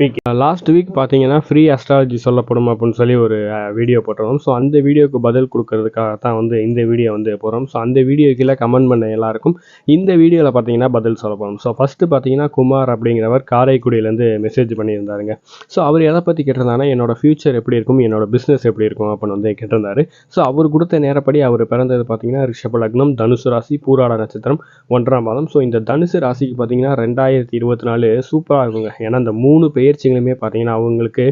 Week last week பார்த்தீங்கன்னா free astrology சொல்லப்படும் அப்படின்னு சொல்லி ஒரு uh, வீடியோ போட்டிருந்தோம். ஸோ அந்த வீடியோக்கு பதில் கொடுக்கறதுக்காக தான் வந்து இந்த வீடியோ வந்து போகிறோம் ஸோ அந்த வீடியோ கீழே கமெண்ட் பண்ண எல்லாருக்கும் இந்த வீடியோவில் பார்த்தீங்கன்னா பதில் சொல்ல போகிறோம் ஸோ ஃபஸ்ட்டு பார்த்தீங்கன்னா குமார் அப்படிங்கிறவர் காரைக்குடியிலேருந்து மெசேஜ் பண்ணியிருந்தாருங்க. ஸோ அவர் எதை பற்றி கேட்டிருந்தாருன்னா என்னோட ஃபியூச்சர் எப்படி இருக்கும் என்னோட பிஸ்னஸ் எப்படி இருக்கும் அப்படின்னு வந்து கேட்டிருந்தாரு. ஸோ அவர் கொடுத்த நேரப்படி அவர் பிறந்தது பார்த்தீங்கன்னா ரிஷப லக்னம் தனுசு ராசி பூராட நட்சத்திரம் ஒன்றாம் மாதம் ஸோ இந்த தனுசு ராசிக்கு பார்த்தீங்கன்னா ரெண்டாயிரத்தி இருபத்தி நாலு சூப்பராக இருக்குங்க. ஏன்னா இந்த மூணு பேர் பயிற்சிகளுமே பார்த்தீங்கன்னா அவங்களுக்கு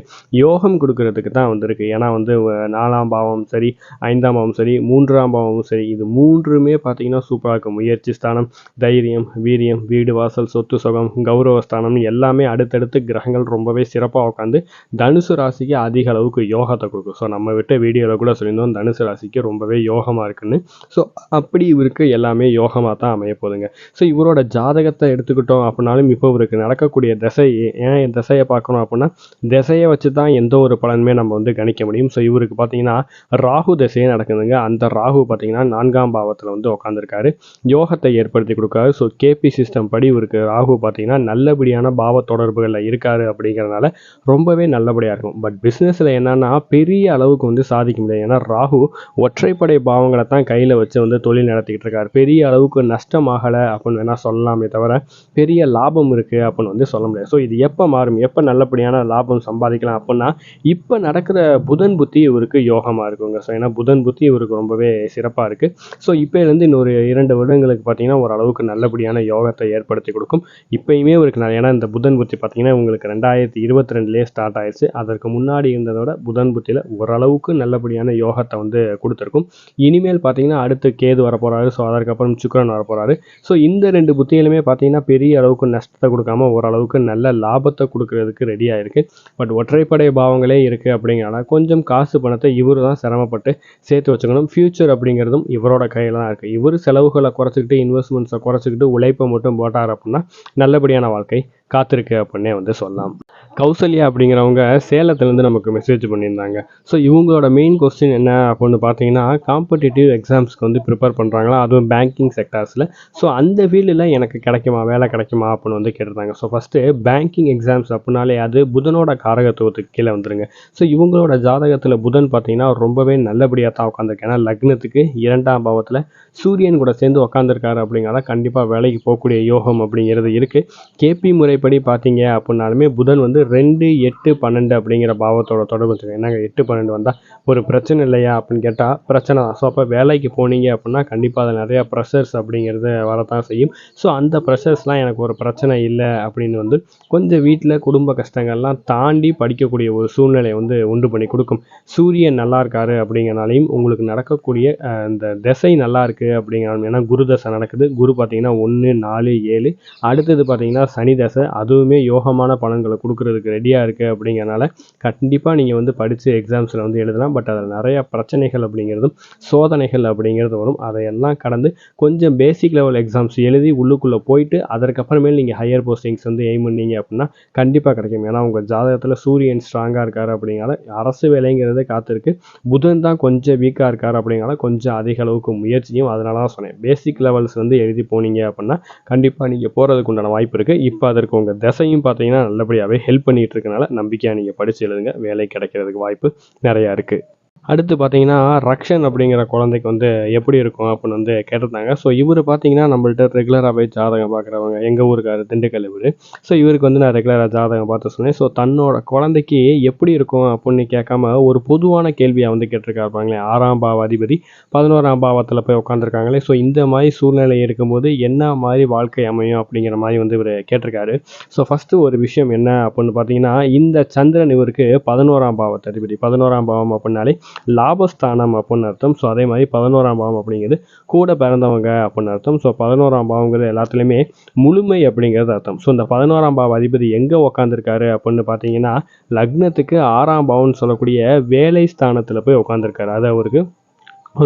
யோகம் கொடுக்கறதுக்கு தான் வந்திருக்கு. ஏன்னா வந்து நாலாம் பாவம் சரி ஐந்தாம் பாவம் சரி மூன்றாம் பாவமும் சரி இது மூன்றுமே பார்த்தீங்கன்னா சூப்பராக இருக்கும் முயற்சி ஸ்தானம் தைரியம் வீரியம் வீடு வாசல் சொத்து சுகம் கௌரவ ஸ்தானம் எல்லாமே அடுத்தடுத்து கிரகங்கள் ரொம்பவே சிறப்பாக உட்காந்து தனுசு ராசிக்கு அதிக அளவுக்கு யோகத்தை கொடுக்கும். ஸோ நம்ம விட்ட வீடியோவில் கூட சொல்லியிருந்தோம் தனுசு ராசிக்கு ரொம்பவே யோகமாக இருக்குன்னு. ஸோ அப்படி இவருக்கு எல்லாமே யோகமாக தான் அமைய போதுங்க ஸோ இவரோட ஜாதகத்தை எடுத்துக்கிட்டோம் அப்படின்னாலும் இப்போ இவருக்கு நடக்கக்கூடிய தசை ஏன் தசை திசையை பார்க்கணும் அப்படின்னா திசையை வச்சு தான் எந்த ஒரு பலனுமே நம்ம வந்து கணிக்க முடியும். ஸோ இவருக்கு பார்த்தீங்கன்னா ராகு திசையே நடக்குதுங்க. அந்த ராகு பார்த்தீங்கன்னா நான்காம் பாவத்தில் வந்து உட்காந்துருக்காரு யோகத்தை ஏற்படுத்தி கொடுக்காரு. ஸோ கேபி சிஸ்டம் படி இவருக்கு ராகு பார்த்தீங்கன்னா நல்லபடியான பாவ தொடர்புகளில் இருக்காரு அப்படிங்கிறனால ரொம்பவே நல்லபடியாக இருக்கும். பட் பிஸ்னஸில் என்னன்னா பெரிய அளவுக்கு வந்து சாதிக்க முடியாது. ஏன்னா ராகு ஒற்றைப்படை பாவங்களை தான் கையில் வச்சு வந்து தொழில் நடத்திக்கிட்டு இருக்காரு. பெரிய அளவுக்கு நஷ்டமாகலை அப்படின்னு வேணால் சொல்லலாமே தவிர பெரிய லாபம் இருக்குது அப்படின்னு வந்து சொல்ல முடியாது. ஸோ இது எப்போ மாறும்? எப்போ நல்லபடியான லாபம் சம்பாதிக்கலாம் அப்படின்னா இப்போ நடக்கிற புதன் புத்தி இவருக்கு யோகமாக இருக்குங்க. ஸோ ஏன்னா புதன் புத்தி இவருக்கு ரொம்பவே சிறப்பாக இருக்குது ஸோ இப்போலேருந்து இன்னொரு இரண்டு வருடங்களுக்கு பார்த்தீங்கன்னா ஓரளவுக்கு நல்லபடியான யோகத்தை ஏற்படுத்தி கொடுக்கும். இப்போயுமே இவருக்கு நான் ஏன்னா இந்த புதன் புத்தி பார்த்தீங்கன்னா உங்களுக்கு ரெண்டாயிரத்தி இருபத்தி ரெண்டுலேயே ஸ்டார்ட் ஆயிடுச்சு அதற்கு முன்னாடி இருந்ததோட புதன் புத்தியில் ஓரளவுக்கு நல்லபடியான யோகத்தை வந்து கொடுத்துருக்கும். இனிமேல் பார்த்தீங்கன்னா அடுத்து கேது வரப்போகிறாரு ஸோ அதற்கப்புறம் சுக்கரன் வரப்போகிறாரு ஸோ இந்த ரெண்டு புத்தியிலுமே பார்த்தீங்கன்னா பெரிய அளவுக்கு நஷ்டத்தை கொடுக்காம ஓரளவுக்கு நல்ல லாபத்தை அப்படிங்கிறதுக்கு ரெடியாக இருக்கு பட் ஒற்றைப்படை பாவங்களே இருக்கு அப்படிங்கிறனால கொஞ்சம் காசு பணத்தை இவரு தான் சிரமப்பட்டு சேர்த்து வச்சுக்கணும். ஃப்யூச்சர் அப்படிங்கிறதும் இவரோட கையில் தான் இருக்குது இவர் செலவுகளை குறைச்சிக்கிட்டு இன்வெஸ்ட்மெண்ட்ஸை குறைச்சிக்கிட்டு உழைப்பை மட்டும் போட்டார் அப்படின்னா நல்லபடியான வாழ்க்கை காத்திருக்கு அப்படின்னே வந்து சொல்லலாம். கௌசல்யா அப்படிங்கிறவங்க சேலத்துலேருந்து நமக்கு மெசேஜ் பண்ணியிருந்தாங்க. ஸோ இவங்களோட மெயின் கொஸ்டின் என்ன அப்படின்னு பார்த்தீங்கன்னா காம்படிட்டிவ் எக்ஸாம்ஸ்க்கு வந்து ப்ரிப்பேர் பண்ணுறாங்களா அதுவும் பேங்கிங் செக்டார்ஸில் ஸோ அந்த ஃபீல்டில் எனக்கு கிடைக்குமா? வேலை கிடைக்குமா? அப்படின்னு வந்து கேட்டிருந்தாங்க. ஸோ ஃபஸ்ட்டு பேங்கிங் எக்ஸாம்ஸ் அப்படின்னாலே அது புதனோட காரகத்துவத்துக்கு கீழே வந்துருங்க. ஸோ இவங்களோட ஜாதகத்தில் புதன் பார்த்தீங்கன்னா ரொம்பவே நல்லபடியாக தான் உட்காந்துருக்கு ஏன்னா லக்னத்துக்கு இரண்டாம் பாவத்தில் சூரியன் கூட சேர்ந்து உட்காந்துருக்காரு அப்படிங்கிறத கண்டிப்பாக வேலைக்கு போகக்கூடிய யோகம் அப்படிங்கிறது இருக்குது கேபி முறை படி பார்த்தீங்க அப்படின்னாலுமே புதன் வந்து ரெண்டு எட்டு பன்னெண்டு அப்படிங்கிற பாவத்தோட தொடர்பு வச்சுருக்கேன் என்னங்க எட்டு பன்னெண்டு வந்தால் ஒரு பிரச்சனை இல்லையா அப்படின்னு கேட்டால் பிரச்சனை தான். ஸோ அப்போ வேலைக்கு போனீங்க அப்படின்னா கண்டிப்பாக அதை நிறையா ப்ரெஷர்ஸ் அப்படிங்கிறது வரத்தான் செய்யும். ஸோ அந்த ப்ரெஷர்ஸ்லாம் எனக்கு ஒரு பிரச்சனை இல்லை அப்படின்னு வந்து கொஞ்சம் வீட்டில் குடும்ப கஷ்டங்கள்லாம் தாண்டி படிக்கக்கூடிய ஒரு சூழ்நிலையை வந்து உண்டு பண்ணி கொடுக்கும். சூரியன் நல்லா இருக்காரு அப்படிங்கிறனாலையும் உங்களுக்கு நடக்கக்கூடிய இந்த திசை நல்லா இருக்குது அப்படிங்கிறனாலும் ஏன்னா குரு தசை நடக்குது. குரு பார்த்தீங்கன்னா ஒன்று நாலு ஏழு. அடுத்தது பார்த்தீங்கன்னா சனி தசை அதுவுமே யோகமான பலன்களை கொடுக்குறதுக்கு ரெடியாக இருக்குது அப்படிங்கிறனால கண்டிப்பாக நீங்கள் வந்து படித்து எக்ஸாம்ஸில் வந்து எழுதலாம். பட் அதில் நிறையா பிரச்சனைகள் அப்படிங்கிறதும் சோதனைகள் அப்படிங்கிறது வரும். அதையெல்லாம் கடந்து கொஞ்சம் பேசிக் லெவல் எக்ஸாம்ஸ் எழுதி உள்ளுக்குள்ளே போயிட்டு அதற்கப்புறமேல் நீங்கள் ஹையர் போஸ்டிங்ஸ் வந்து எய்ம் பண்ணீங்க அப்படின்னா கண்டிப்பாக கிடைக்கும். ஏன்னா உங்கள் ஜாதகத்தில் சூரியன் ஸ்ட்ராங்காக இருக்கார் அப்படிங்கிறத அரசு வேலைங்கிறது காத்திருக்கு. புதன் தான் கொஞ்சம் வீக்காக இருக்கார் அப்படிங்கிறத கொஞ்சம் அதிக அளவுக்கு முயற்சியும் அதனால தான் சொன்னேன். பேசிக் லெவல்ஸ் வந்து எழுதி போனீங்க அப்படின்னா கண்டிப்பாக நீங்கள் போகிறதுக்கு உண்டான வாய்ப்பு இருக்குது இப்போ அதற்கு உங்கள் திசையும் பார்த்தீங்கன்னா நல்லபடியாகவே ஹெல்ப் பண்ணிட்டு இருக்கனால நம்பிக்கையாக நீங்கள் படித்து எழுதுங்க. வேலை கிடைக்கிறதுக்கு வாய்ப்பு நிறையா இருக்குது அடுத்து பார்த்தீங்கன்னா ரக்ஷன் அப்படிங்கிற குழந்தைக்கு வந்து எப்படி இருக்கும் அப்படின்னு வந்து கேட்டிருந்தாங்க. ஸோ இவர் பார்த்தீங்கன்னா நம்மள்ட்ட ரெகுலராக போய் ஜாதகம் பார்க்குறவங்க எங்கள் ஊருக்காரு திண்டுக்கல் இவர். ஸோ இவருக்கு வந்து நான் ரெகுலராக ஜாதகம் பார்த்து சொன்னேன். ஸோ தன்னோட குழந்தைக்கு எப்படி இருக்கும் அப்படின்னு கேட்காம ஒரு பொதுவான கேள்வியை வந்து கேட்டிருக்காருப்பாங்களே ஆறாம் பாவ அதிபதி பதினோராம் பாவத்தில் போய் உட்காந்துருக்காங்களே ஸோ இந்த மாதிரி சூழ்நிலை இருக்கும்போது என்ன மாதிரி வாழ்க்கை அமையும் அப்படிங்கிற மாதிரி வந்து இவர் கேட்டிருக்காரு. ஸோ ஃபஸ்ட்டு ஒரு விஷயம் என்ன அப்படின்னு பார்த்தீங்கன்னா இந்த சந்திரன் இவருக்கு பதினோராம் பாவத்தை அதிபதி பதினோராம் பாவம் அப்படின்னாலே லாபஸ்தானம் அப்படின்னு அர்த்தம். ஸோ அதே மாதிரி பதினோராம் பாவம் அப்படிங்கிறது கூட பிறந்தவங்க அப்படின்னு அர்த்தம். ஸோ பதினோராம் பாவங்கிறது எல்லாத்துலேயுமே முழுமை அப்படிங்கிறது அர்த்தம். ஸோ இந்த பதினோராம் பாவ அதிபதி எங்கே உக்காந்துருக்காரு அப்படின்னு பார்த்தீங்கன்னா லக்னத்துக்கு ஆறாம் பாவம்னு சொல்லக்கூடிய வேலை ஸ்தானத்தில் போய் உட்காந்துருக்காரு அது அவருக்கு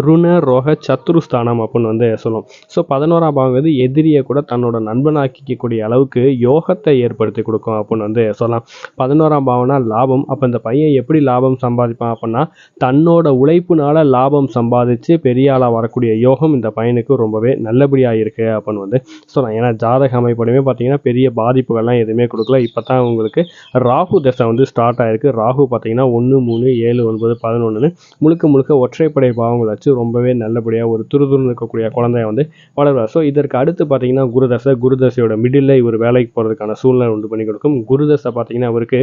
ருண ரோக சத்துருஸ்தானம் அப்படின்னு வந்து சொல்லும். ஸோ பதினோராம் பாவங்கிறது எதிரியை கூட தன்னோட நண்பனாக்கிக்கக்கூடிய அளவுக்கு யோகத்தை ஏற்படுத்தி கொடுக்கும் அப்படின்னு வந்து சொல்லலாம். பதினோராம் பாவம்னா லாபம். அப்போ இந்த பையன் எப்படி லாபம் சம்பாதிப்பான் அப்படின்னா தன்னோட உழைப்புனால லாபம் சம்பாதிச்சு பெரிய ஆளாக வரக்கூடிய யோகம் இந்த பையனுக்கு ரொம்பவே நல்லபடியாக இருக்கு அப்படின்னு வந்து சொல்லலாம். ஏன்னா ஜாதக அமைப்படையுமே பார்த்தீங்கன்னா பெரிய பாதிப்புகள்லாம் எதுவுமே கொடுக்கல. இப்போ தான் உங்களுக்கு ராகு தசை வந்து ஸ்டார்ட் ஆயிருக்கு. ராகு பார்த்தீங்கன்னா ஒன்று மூணு ஏழு ஒன்பது பதினொன்றுன்னு முழுக்க முழுக்க ஒற்றைப்படை பாவங்களை வச்சு ரொம்பவே நல்லபடியாக ஒரு துருதுருன்னு இருக்கக்கூடிய குழந்தைய வந்து வளர்வார் ஸோ இதற்கு அடுத்து பார்த்தீங்கன்னா குருதசை குருதசையோட மிடில் இவர் வேலைக்கு போகிறதுக்கான சூழ்நிலை உண்டு பண்ணி கொடுக்கும். குருதசை பார்த்தீங்கன்னா அவருக்கு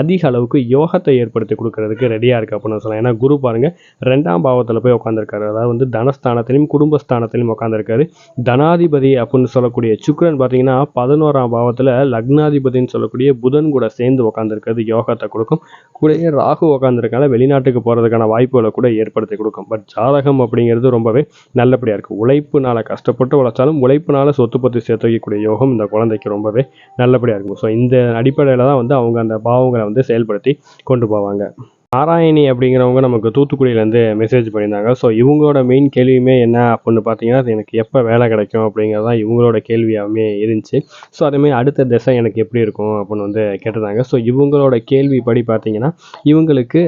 அதிக அளவுக்கு யோகத்தை ஏற்படுத்தி கொடுக்கறதுக்கு ரெடியாக இருக்குது அப்படின்னு சொல்லலாம். ஏன்னா குரு பாருங்க ரெண்டாம் பாவத்தில் போய் உட்காந்துருக்காரு அதாவது வந்து தனஸ்தானத்திலையும் குடும்பஸ்தானத்திலையும் உட்காந்துருக்காரு தனாதிபதி அப்படின்னு சொல்லக்கூடிய சுக்ரன் பார்த்தீங்கன்னா பதினோராம் பாவத்தில் லக்னாதிபதின்னு சொல்லக்கூடிய புதன் கூட சேர்ந்து உட்காந்துருக்கிறது யோகத்தை கொடுக்கும். கூடயே ராகு உட்காந்துருக்கால வெளிநாட்டுக்கு போகிறதுக்கான வாய்ப்புகளை கூட ஏற்படுத்தி கொடுக்கும். பட் ஜாதகம் அப்படிங்கிறது ரொம்பவே நல்லபடியாக இருக்குது உழைப்புனால கஷ்டப்பட்டு உழைச்சாலும் உழைப்புனால சொத்து பற்றி சேர்த்து வைக்கக்கூடிய யோகம் இந்த குழந்தைக்கு ரொம்பவே நல்லபடியாக இருக்கும். ஸோ இந்த அடிப்படையில் தான் வந்து அவங்க அந்த பாவங்களை வந்து செயல்படுத்தி கொண்டு போவாங்க. நாராயணி அப்படிங்கிறவங்க நமக்கு தூத்துக்குடியிலேருந்து மெசேஜ் பண்ணியிருந்தாங்க. ஸோ இவங்களோட மெயின் கேள்வியுமே என்ன அப்படின்னு பார்த்தீங்கன்னா அது எனக்கு எப்போ வேலை கிடைக்கும் அப்படிங்கிறது தான் இவங்களோட கேள்வியாகவே இருந்துச்சு. ஸோ அதேமாதிரி அடுத்த திசை எனக்கு எப்படி இருக்கும் அப்படின்னு வந்து கேட்டிருந்தாங்க. ஸோ இவங்களோட கேள்விப்படி பார்த்தீங்கன்னா இவங்களுக்கு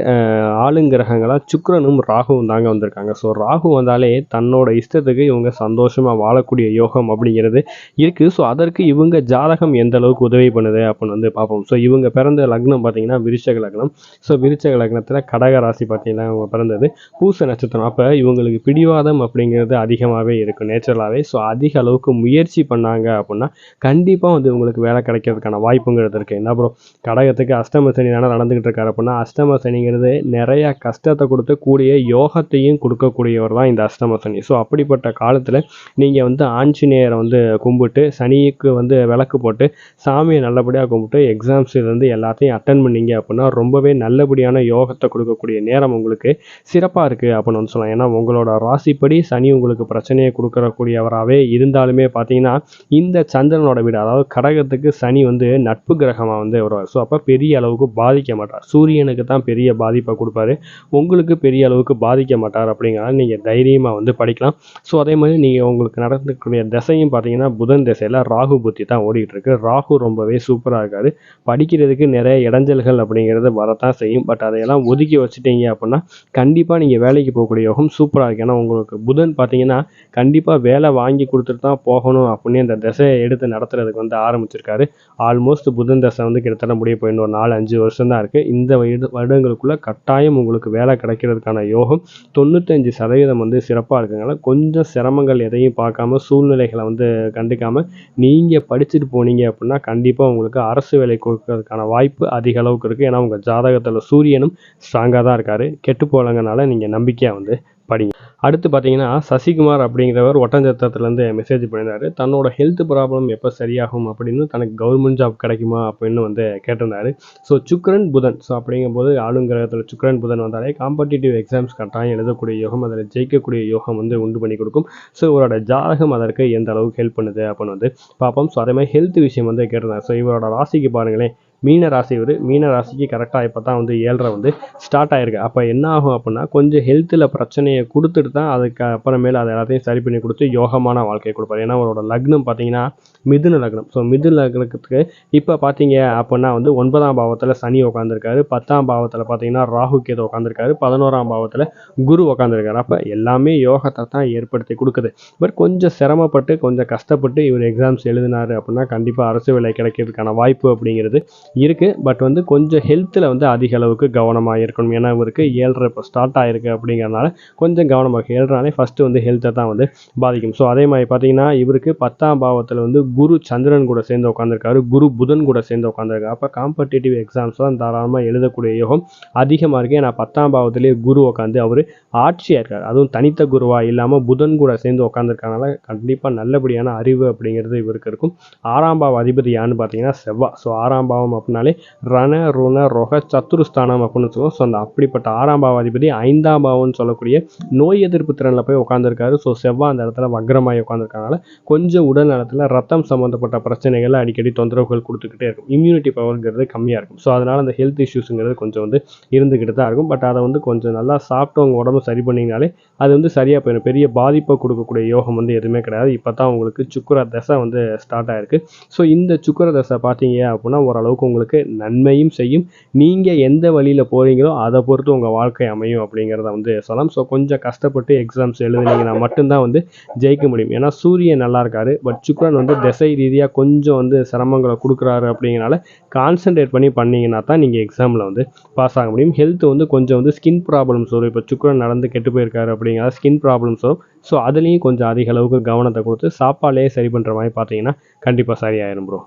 ஆளுங்கிரகங்களாக சுக்ரனும் ராகுவும் தாங்க வந்திருக்காங்க. ஸோ ராகு வந்தாலே தன்னோட இஷ்டத்துக்கு இவங்க சந்தோஷமாக வாழக்கூடிய யோகம் அப்படிங்கிறது இருக்குது ஸோ அதற்கு இவங்க ஜாதகம் எந்த அளவுக்கு உதவி பண்ணுது அப்படின்னு வந்து பார்ப்போம். ஸோ இவங்க பிறந்த லக்னம் பார்த்தீங்கன்னா விருச்சக லக்னம். ஸோ விருச்சக லக்னத்தில் கடக ராசி பார்த்தீங்கன்னா பிறந்தது. பூச நட்சத்திரம். அப்போ இவங்களுக்கு பிடிவாதம் அப்படிங்கிறது அதிகமாகவே இருக்கும் நேச்சுரலாகவே ஸோ அதிக அளவுக்கு முயற்சி பண்ணாங்க அப்படின்னா கண்டிப்பாக வந்து இவங்களுக்கு வேலை கிடைக்கிறதுக்கான வாய்ப்புங்கிறது இருக்குது என்ன அப்புறம் கடகத்துக்கு அஷ்டம சனி தானே நடந்துகிட்டு இருக்காரு அப்படின்னா அஷ்டம சனிங்கிறது நிறைய கஷ்டத்தை கொடுத்து கூடிய யோகத்தையும் கொடுக்கக்கூடியவர் தான் இந்த அஷ்டம சனி. ஸோ அப்படிப்பட்ட காலத்தில் நீங்கள் வந்து ஆஞ்சநேயரை வந்து கும்பிட்டு சனிக்கு வந்து விளக்கு போட்டு சாமியை நல்லபடியாக கும்பிட்டு எக்ஸாம்ஸ் இருந்து எல்லாத்தையும் அட்டன் பண்ணீங்க அப்படின்னா ரொம்பவே நல்லபடியான யோகத்தை கொடுக்கக்கூடிய நேரம் உங்களுக்கு சிறப்பாக இருக்குது அப்படின்னு வந்து சொல்லலாம். ஏன்னா உங்களோட ராசிப்படி சனி உங்களுக்கு பிரச்சனையை கொடுக்கறக்கூடியவராகவே இருந்தாலுமே பார்த்தீங்கன்னா இந்த சந்திரனோட வீடு அதாவது கடகத்துக்கு சனி வந்து நட்பு கிரகமாக வந்து வருவார். ஸோ அப்போ பெரிய அளவுக்கு பாதிக்க மாட்டார். சூரியனுக்கு தான் பெரிய பாதிப்பை கொடுப்பாரு. உங்களுக்கு பெரிய அளவுக்கு பாதிக்க மாட்டார் அப்படிங்கிறத நீங்கள் தைரியமாக வந்து படிக்கலாம். ஸோ அதே மாதிரி நீங்கள் உங்களுக்கு நடந்துக்கூடிய திசையும் பார்த்தீங்கன்னா புதன் திசையில் ராகு புத்தி தான் ஓடிக்கிட்டு இருக்கு. ராகு ரொம்பவே சூப்பராக இருக்காரு. படிக்கிறதுக்கு நிறைய இடைஞ்சல்கள் அப்படிங்கிறது வரத்தான் செய்யும். பட் அதையெல்லாம் ஒதுக்கி வச்சுட்டீங்க அப்படின்னா கண்டிப்பாக நீங்கள் வேலைக்கு போகக்கூடிய யோகம் சூப்பராக இருக்கு. ஏன்னா உங்களுக்கு புதன் பார்த்தீங்கன்னா கண்டிப்பாக வேலை வாங்கி கொடுத்துட்டு தான் போகணும் அப்படின்னு அந்த திசையை எடுத்து நடத்துறதுக்கு வந்து ஆரம்பிச்சிருக்காரு. ஆல்மோஸ்ட் புதன் தசை வந்து கிட்டத்தட்ட முடிய போய் ஒரு நாலு அஞ்சு வருஷம் தான் இருக்குது இந்த வருடங்களுக்குள்ளே கட்டாயம் உங்களுக்கு வேலை கிடைக்கிறதுக்கான யோகம் தொண்ணூத்தஞ்சு சதவீதம் வந்து சிறப்பாக இருக்குங்களா கொஞ்சம் சிரமங்கள் எதையும் பார்க்காம சூழ்நிலைகளை வந்து கண்டுக்காமல் நீங்கள் படிச்சுட்டு போனீங்க அப்படின்னா கண்டிப்பாக உங்களுக்கு அரசு வேலை கொடுக்கறதுக்கான வாய்ப்பு அதிக அளவுக்கு இருக்குது ஏன்னா உங்கள் ஜாதகத்தில் சூரியனும் ஸ்ட்ராங்காக தான் இருக்காரு. கெட்டு போகலங்கனால நீங்கள் நம்பிக்கையாக வந்து படிங்க. அடுத்து பார்த்தீங்கன்னா சசிகுமார் அப்படிங்கிறவர் ஒட்டஞ்சத்திரத்துலேருந்து மெசேஜ் பண்ணியிருந்தாரு தன்னோட ஹெல்த் ப்ராப்ளம் எப்போ சரியாகும் அப்படின்னு தனக்கு கவர்மெண்ட் ஜாப் கிடைக்குமா அப்படின்னு வந்து கேட்டிருந்தாரு. ஸோ சுக்ரன் புதன். ஸோ அப்படிங்கும்போது ஆளுங்கிரகத்தில் சுக்ரன் புதன் வந்தாலே காம்படிட்டிவ் எக்ஸாம்ஸ் கட்டாயம் எழுதக்கூடிய யோகம் அதில் ஜெயிக்கக்கூடிய யோகம் வந்து உண்டு பண்ணி கொடுக்கும். ஸோ இவரோட ஜாதகம் அதற்கு எந்த அளவுக்கு ஹெல்ப் பண்ணுது அப்படின்னு வந்து பார்ப்போம். ஸோ அதே மாதிரி ஹெல்த் விஷயம் வந்து கேட்டிருந்தாங்க ஸோ இவரோட ராசிக்கு பாருங்களேன். மீன ராசி இவர். மீன ராசிக்கு கரெக்டாக இப்போ தான் வந்து ஏழரை வந்து ஸ்டார்ட் ஆகிருக்கு அப்போ என்ன ஆகும் அப்படின்னா கொஞ்சம் ஹெல்த்தில் பிரச்சனையை கொடுத்துட்டு தான் அதுக்கு அப்புறமேல அதை எல்லாத்தையும் சரி பண்ணி கொடுத்து யோகமான வாழ்க்கையை கொடுப்பாரு. ஏன்னா அவரோட லக்னம் பார்த்தீங்கன்னா மிதுன லக்னம். ஸோ மிதுன லக்னத்துக்கு இப்போ பார்த்தீங்க அப்படின்னா வந்து ஒன்பதாம் பாவத்தில் சனி உட்காந்துருக்காரு பத்தாம் பாவத்தில் பார்த்தீங்கன்னா ராகு கேது உட்காந்துருக்காரு பதினோராம் பாவத்தில் குரு உட்காந்துருக்காரு அப்போ எல்லாமே யோகத்தை தான் ஏற்படுத்தி கொடுக்குது. பட் கொஞ்சம் சிரமப்பட்டு கொஞ்சம் கஷ்டப்பட்டு இவர் எக்ஸாம்ஸ் எழுதினாரு அப்படின்னா கண்டிப்பாக அரசு வேலை கிடைக்கிறதுக்கான வாய்ப்பு அப்படிங்கிறது இருக்குது பட் வந்து கொஞ்சம் ஹெல்த்தில் வந்து அதிக அளவுக்கு கவனமாக இருக்கணும். ஏன்னா இவருக்கு ஏழரை இப்போ ஸ்டார்ட் ஆகிருக்கு அப்படிங்கிறனால கொஞ்சம் கவனமாக ஏழ்றாலே ஃபஸ்ட்டு வந்து ஹெல்த்தை தான் வந்து பாதிக்கும். ஸோ அதே மாதிரி பார்த்தீங்கன்னா இவருக்கு பத்தாம் பாவத்தில் வந்து குரு சந்திரன் கூட சேர்ந்து உட்காந்துருக்காரு குரு புதன் கூட சேர்ந்து உட்காந்துருக்காரு அப்போ காம்படிட்டிவ் எக்ஸாம்ஸ் தான் தாராளமாக எழுதக்கூடிய யோகம் அதிகமாக இருக்குது ஏன்னா பத்தாம் பாவத்திலேயே குரு உட்காந்து அவர் ஆட்சியாக இருக்கார். அதுவும் தனித்த குருவாக இல்லாமல் புதன் கூட சேர்ந்து உட்காந்துருக்கனால கண்டிப்பாக நல்லபடியான அறிவு அப்படிங்கிறது இவருக்கு இருக்கும். ஆறாம் பாவ அதிபதி யான்னு பார்த்தீங்கன்னா செவ்வாய் ஸோ ஆறாம் பாவம் அப்படின்னாலே ரண ருண ரொக சத்துருஸ்தானம் அப்படின்னு சொல்லுவோம். ஸோ அந்த அப்படிப்பட்ட ஆறாம் பாவாதிபதி ஐந்தாம் பாவம்னு சொல்லக்கூடிய நோய் எதிர்ப்பு திறனில் போய் உட்காந்துருக்காரு ஸோ செவ்வாய் அந்த இடத்துல வக்ரமாகி உட்காந்துருக்கனால கொஞ்சம் உடல் நலத்தில் ரத்தம் சம்மந்தப்பட்ட பிரச்சனைகள் அடிக்கடி தொந்தரவுகள் கொடுத்துக்கிட்டே இருக்கும். இம்யூனிட்டி பவர்ங்கிறது கம்மியாக இருக்கும். ஸோ அதனால் அந்த ஹெல்த் இஷ்யூஸுங்கிறது கொஞ்சம் வந்து இருந்துக்கிட்டு தான் இருக்கும். பட் அதை வந்து கொஞ்சம் நல்லா சாப்பிட்டு உங்கள் உடம்பு சரி பண்ணிங்கனாலே அது வந்து சரியாக போயிடும். பெரிய பாதிப்பை கொடுக்கக்கூடிய யோகம் வந்து எதுவுமே கிடையாது. இப்போ தான் உங்களுக்கு சுக்கர தசை வந்து ஸ்டார்ட் ஆயிருக்கு. ஸோ இந்த சுக்கர தசை பார்த்தீங்க அப்படின்னா ஓரளவுக்கு உங்களுக்கு நன்மையும் செய்யும். நீங்கள் எந்த வழியில் போகிறீங்களோ அதை பொறுத்து உங்கள் வாழ்க்கை அமையும் அப்படிங்கிறத வந்து சொல்லலாம். ஸோ கொஞ்சம் கஷ்டப்பட்டு எக்ஸாம்ஸ் எழுதுனீங்கன்னா மட்டும்தான் வந்து ஜெயிக்க முடியும். ஏன்னா சூரியன் நல்லா இருக்காரு பட் சுக்கரன் வந்து திசை ரீதியாக கொஞ்சம் வந்து சிரமங்களை கொடுக்குறாரு அப்படிங்கிறனால கான்சென்ட்ரேட் பண்ணி பண்ணீங்கன்னா தான் நீங்கள் எக்ஸாமில் வந்து பாஸ் ஆக முடியும். ஹெல்த் வந்து கொஞ்சம் வந்து ஸ்கின் ப்ராப்ளம்ஸ் வரும். இப்போ சுக்ரன் நடந்து கெட்டு போயிருக்காரு அப்படிங்கிற ஸ்கின் ப்ராப்ளம்ஸ் வரும். ஸோ அதுலேயும் கொஞ்சம் அதிக அளவுக்கு கவனத்தை கொடுத்து சாப்பாடுலேயே சரி பண்ணுற மாதிரி பார்த்தீங்கன்னா கண்டிப்பாக சரியாயிரும் ப்ரோ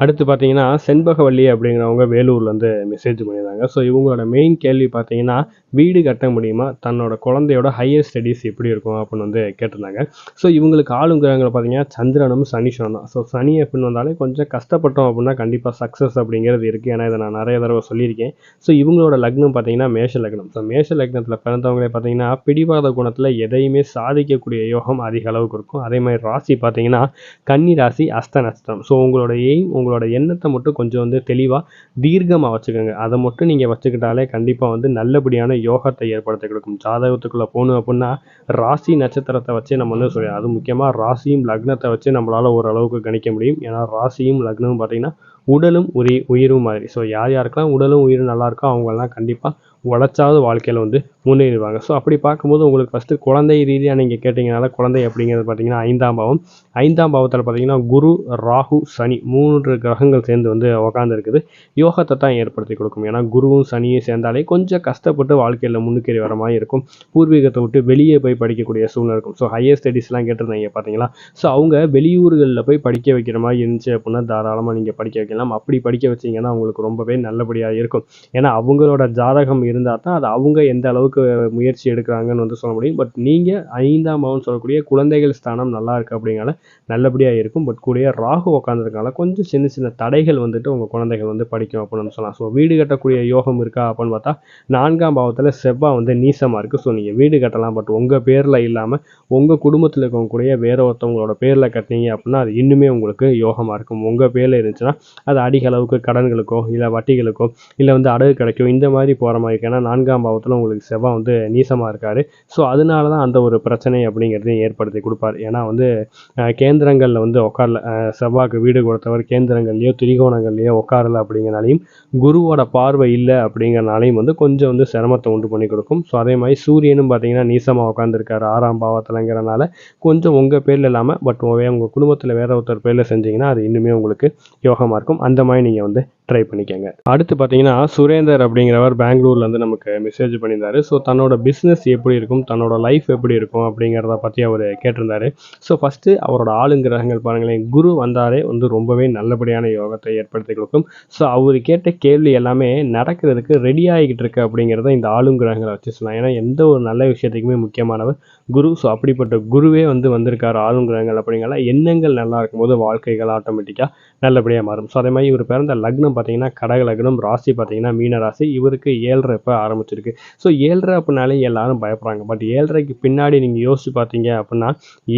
அடுத்து பார்த்தீங்கன்னா செண்பகவல்லி அப்படிங்கிறவங்க வேலூர்லேருந்து மெசேஜ் பண்ணியிருந்தாங்க. ஸோ இவங்களோட மெயின் கேள்வி பார்த்தீங்கன்னா வீடு கட்ட முடியுமா? தன்னோட குழந்தையோட ஹையர் ஸ்டடீஸ் எப்படி இருக்கும் அப்படின்னு வந்து கேட்டிருந்தாங்க. ஸோ இவங்களுக்கு ஆளுங்கிறவங்களை பார்த்தீங்கன்னா சந்திரனும் சனீஸ்வரன் தான். ஸோ சனி அப்படின்னு வந்தாலே கொஞ்சம் கஷ்டப்பட்டோம் அப்படின்னா கண்டிப்பாக சக்ஸஸ் அப்படிங்கிறது இருக்குது ஏன்னா இதை நான் நிறைய தடவை சொல்லியிருக்கேன். ஸோ இவங்களோட லக்னம் பார்த்தீங்கன்னா மேஷ லக்னம். ஸோ மேஷ லக்னத்தில் பிறந்தவங்களே பார்த்தீங்கன்னா பிடிவாத குணத்தில் எதையுமே சாதிக்கக்கூடிய யோகம் அதிக அளவுக்கு இருக்கும். அதே மாதிரி ராசி பார்த்தீங்கன்னா கன்னி ராசி அஸ்த நட்சத்திரம் ஸோ உங்களோட எய்ம் உங்களோட எண்ணத்தை மட்டும் கொஞ்சம் வந்து தெளிவாக தீர்க்கமாக வச்சுக்கோங்க. அதை மட்டும் நீங்கள் வச்சுக்கிட்டாலே கண்டிப்பாக வந்து நல்லபடியான யோகத்தை ஏற்படுத்தி கொடுக்கும். ஜாதகத்துக்குள்ளே போகணும் அப்படின்னா ராசி நட்சத்திரத்தை வச்சு நம்ம வந்து சொல்லி அது முக்கியமாக ராசியும் லக்னத்தை வச்சு நம்மளால் ஓரளவுக்கு கணிக்க முடியும். ஏன்னா ராசியும் லக்னமும் பார்த்தீங்கன்னா உடலும் உரி உயிரும் மாதிரி. ஸோ யார் யாருக்கெல்லாம் உடலும் உயிரும் நல்லா இருக்கோ அவங்கெல்லாம் கண்டிப்பாக உழைச்சாவது வாழ்க்கையில் வந்து முன்னேறிடுவாங்க. ஸோ அப்படி பார்க்கும்போது உங்களுக்கு ஃபஸ்ட்டு குழந்தை ரீதியாக நீங்கள் கேட்டிங்கனால குழந்தை அப்படிங்கிறது பார்த்தீங்கன்னா ஐந்தாம் பாவம். ஐந்தாம் பாவத்தில் பார்த்தீங்கன்னா குரு ராகு சனி மூன்று கிரகங்கள் சேர்ந்து வந்து உக்காந்துருக்குது. யோகத்தை தான் ஏற்படுத்தி கொடுக்கும். ஏன்னா குருவும் சனியும் சேர்ந்தாலே கொஞ்சம் கஷ்டப்பட்டு வாழ்க்கையில் முன்னுக்கேறி வர மாதிரி இருக்கும். பூர்வீகத்தை விட்டு வெளியே போய் படிக்கக்கூடிய சூழ்நிலை இருக்கும். ஸோ ஹையர் ஸ்டடீஸ்லாம் கேட்டிருந்தீங்க பார்த்தீங்களா? ஸோ அவங்க வெளியூர்களில் போய் படிக்க வைக்கிற மாதிரி இருந்துச்சு அப்படின்னா தாராளமாக நீங்கள் படிக்க வைக்கலாம். அப்படி படிக்க வச்சீங்கன்னா உங்களுக்கு ரொம்பவே நல்லபடியாக இருக்கும். ஏன்னா அவங்களோட ஜாதகம் இருந்தால் தான் அது அவங்க எந்த அளவுக்கு முயற்சி எடுக்கிறாங்கன்னு வந்து சொல்ல முடியும். பட் நீங்கள் ஐந்தாம் பாவம் சொல்லக்கூடிய குழந்தைகள் ஸ்தானம் நல்லா இருக்குது அப்படிங்கிறனால நல்லபடியாக இருக்கும். பட் கூடிய ராகு உட்காந்துருக்கனால கொஞ்சம் சின்ன சின்ன தடைகள் வந்துட்டு உங்கள் குழந்தைகள் வந்து படிக்கும் அப்படின்னு சொல்லலாம். ஸோ வீடு கட்டக்கூடிய யோகம் இருக்கா அப்படின்னு பார்த்தா நான்காம் பாவத்தில் செவ்வாய் வந்து நீசமாக இருக்குது ஸோ நீங்கள் வீடு கட்டலாம். பட் உங்கள் பேரில் இல்லாமல் உங்கள் குடும்பத்தில் இருக்கக்கூடிய வேற ஒருத்தவங்களோட பேரில் கட்டினீங்க அப்படின்னா அது இன்னுமே உங்களுக்கு யோகமாக இருக்கும். உங்கள் பேரில் இருந்துச்சுன்னா அது அடிகளவுக்கு கடன்களுக்கோ இல்லை வட்டிகளுக்கோ இல்லை வந்து அடகு கிடைக்கும் இந்த மாதிரி போகிற மாதிரி இருக்கு. ஏன்னா நான்காம் பாவத்தில் உங்களுக்கு செவ்வாய் வந்து நீசமாக இருக்காரு. ஸோ அதனால தான் அந்த ஒரு பிரச்சனை அப்படிங்கிறதையும் ஏற்படுத்தி கொடுப்பார். ஏன்னா வந்து கேந்திரங்களில் வந்து உட்காரல செவ்வாய்க்கு வீடு கொடுத்தவர் கேந்திரங்கள்லையோ திரிகோணங்கள்லையோ உட்காரல அப்படிங்கிறனாலையும் குருவோட பார்வை இல்லை அப்படிங்கிறனாலையும் வந்து கொஞ்சம் வந்து சிரமத்தை உண்டு பண்ணி கொடுக்கும். ஸோ அதே மாதிரி சூரியனும் பார்த்தீங்கன்னா நீசமாக உட்காந்துருக்காரு ஆறாம் பாவத்தில்ங்கிறனால. கொஞ்சம் உங்கள் பேரில் இல்லாமல் பட் உங்கள் குடும்பத்தில் வேற ஒருத்தர் பேரில் செஞ்சீங்கன்னா அது இன்னுமே உங்களுக்கு யோகமாக இருக்கும். அந்த மாதிரி நீங்கள் வந்து ட்ரை பண்ணிக்கோங்க. அடுத்து பார்த்தீங்கன்னா சுரேந்தர் அப்படிங்கிறவர் பெங்களூர்லேருந்து நமக்கு மெசேஜ் பண்ணியிருந்தாரு. ஸோ தன்னோட பிஸ்னஸ் எப்படி இருக்கும் தன்னோட லைஃப் எப்படி இருக்கும் அப்படிங்கிறத பற்றி அவர் கேட்டிருந்தாரு. ஸோ ஃபஸ்ட்டு அவரோட ஆளுங்கிரகங்கள் பாருங்களேன் குரு வந்தாலே வந்து ரொம்பவே நல்லபடியான யோகத்தை ஏற்படுத்தி கொடுக்கும். ஸோ அவர் கேட்ட கேள்வி எல்லாமே நடக்கிறதுக்கு ரெடி ஆகிக்கிட்டு இருக்கு அப்படிங்கிறத இந்த ஆளுங்கிரகங்களை வச்சு சொல்லலாம். ஏன்னா எந்த ஒரு நல்ல விஷயத்துக்குமே முக்கியமானவர் குரு. ஸோ அப்படிப்பட்ட குருவே வந்து வந்திருக்காரு ஆளுங்கிரகங்கள் அப்படிங்கிற எண்ணங்கள் நல்லா இருக்கும்போது வாழ்க்கைகள் ஆட்டோமேட்டிக்காக நல்லபடியாக மாறும். ஸோ அதே மாதிரி இவர் பிறந்த லக்னம் பார்த்தீங்கன்னா கடக லக்னம் ராசி பார்த்தீங்கன்னா மீன ராசி இவருக்கு ஏழரை இப்போ ஆரம்பிச்சிருக்கு. ஸோ ஏழரை அப்படின்னாலே எல்லாரும் பயப்படுறாங்க. பட் ஏழரைக்கு பின்னாடி நீங்கள் யோசிச்சு பார்த்தீங்க அப்படின்னா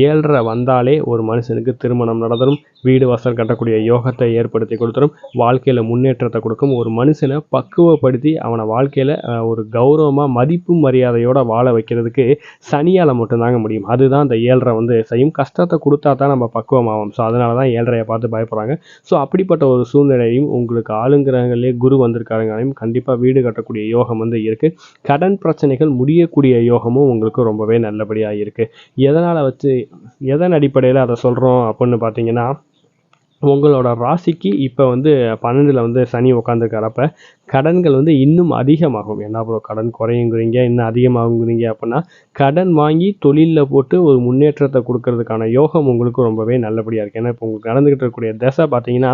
ஏழரை வந்தாலே ஒரு மனுஷனுக்கு திருமணம் நடந்துடும் வீடு வாசல் கட்டக்கூடிய யோகத்தை ஏற்படுத்தி கொடுத்துரும் வாழ்க்கையில் முன்னேற்றத்தை கொடுக்கும். ஒரு மனுஷனை பக்குவப்படுத்தி அவனை வாழ்க்கையில் ஒரு கௌரவமாக மதிப்பு மரியாதையோடு வாழ வைக்கிறதுக்கு சனியால் மட்டும்தாங்க முடியும். அதுதான் அந்த ஏழரை வந்து செய்யும். கஷ்டத்தை கொடுத்தா தான் நம்ம பக்குவமாகும் ஸோ அதனால தான் ஏழரையை பார்த்து பயப்படுறாங்க. ஸோ அப்படிப்பட்ட ஒரு சூழ்நிலையும் உங்களுக்கு ஆளுங்கிரகங்களே குரு வந்திருக்காருங்களையும் கண்டிப்பாக வீடு கட்டக்கூடிய யோகம் வந்து இருக்குது கடன் பிரச்சனைகள் முடியக்கூடிய யோகமும் உங்களுக்கு ரொம்பவே நல்லபடியாக இருக்குது எதனால் வச்சு எதன் அடிப்படையில் அதை சொல்கிறோம் அப்படின்னு பார்த்தீங்கன்னா உங்களோட ராசிக்கு இப்போ வந்து பன்னெண்டில் வந்து சனி உட்காந்துருக்காரு அப்போ கடன்கள் வந்து இன்னும் அதிகமாகும். என்ன ப்ரோ கடன் குறையுங்கிறீங்க இன்னும் அதிகமாகுங்கிறீங்க அப்படின்னா கடன் வாங்கி தொழிலில் போட்டு ஒரு முன்னேற்றத்தை கொடுக்கறதுக்கான யோகம் உங்களுக்கு ரொம்பவே நல்லபடியாக இருக்குது ஏன்னா இப்போ உங்களுக்கு நடந்துகிட்டு இருக்கக்கூடிய தசை பார்த்தீங்கன்னா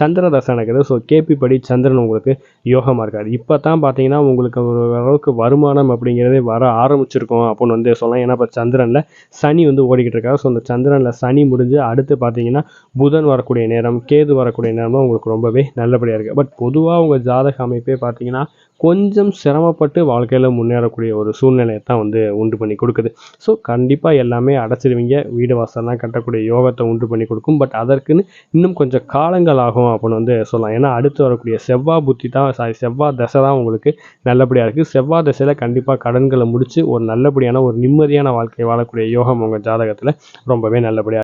சந்திர தசை நடக்குது. ஸோ கேபி படி சந்திரன் உங்களுக்கு யோகமாக இருக்காது இப்போ தான் பார்த்தீங்கன்னா உங்களுக்கு ஒரு அளவுக்கு வருமானம் அப்படிங்கிறதே வர ஆரம்பிச்சிருக்கோம் அப்படின்னு வந்து சொல்லலாம். ஏன்னா இப்போ சந்திரனில் சனி வந்து ஓடிக்கிட்டு இருக்காரு. ஸோ அந்த சந்திரனில் சனி முடிஞ்சு அடுத்து பார்த்தீங்கன்னா புதன் வரக்கூடிய நேரம் கேது வரக்கூடிய நேரம் உங்களுக்கு ரொம்பவே நல்லபடியாக இருக்குது பட் பொதுவாக உங்கள் ஜாதகம் அமைப்பே பார்த்தீங்கன்னா கொஞ்சம் சிரமப்பட்டு வாழ்க்கையில் முன்னேறக்கூடிய ஒரு சூழ்நிலையை தான் வந்து உண்டு பண்ணி கொடுக்குது. ஸோ கண்டிப்பாக எல்லாமே அடைச்சிடுவீங்க வீடு வாசல்லாம் கட்டக்கூடிய யோகத்தை உண்டு பண்ணி கொடுக்கும். பட் அதற்குன்னு இன்னும் கொஞ்சம் காலங்கள் ஆகும் அப்படின்னு வந்து சொல்லலாம். ஏன்னா அடுத்து வரக்கூடிய செவ்வாய் புத்தி தான் சாரி செவ்வாய் தசை தான் உங்களுக்கு நல்லபடியாக இருக்குது செவ்வாய் தசையில் கண்டிப்பாக கடன்களை முடித்து ஒரு நல்லபடியான ஒரு நிம்மதியான வாழ்க்கையை வாழக்கூடிய யோகம் உங்கள் ஜாதகத்தில் ரொம்பவே நல்லபடியாக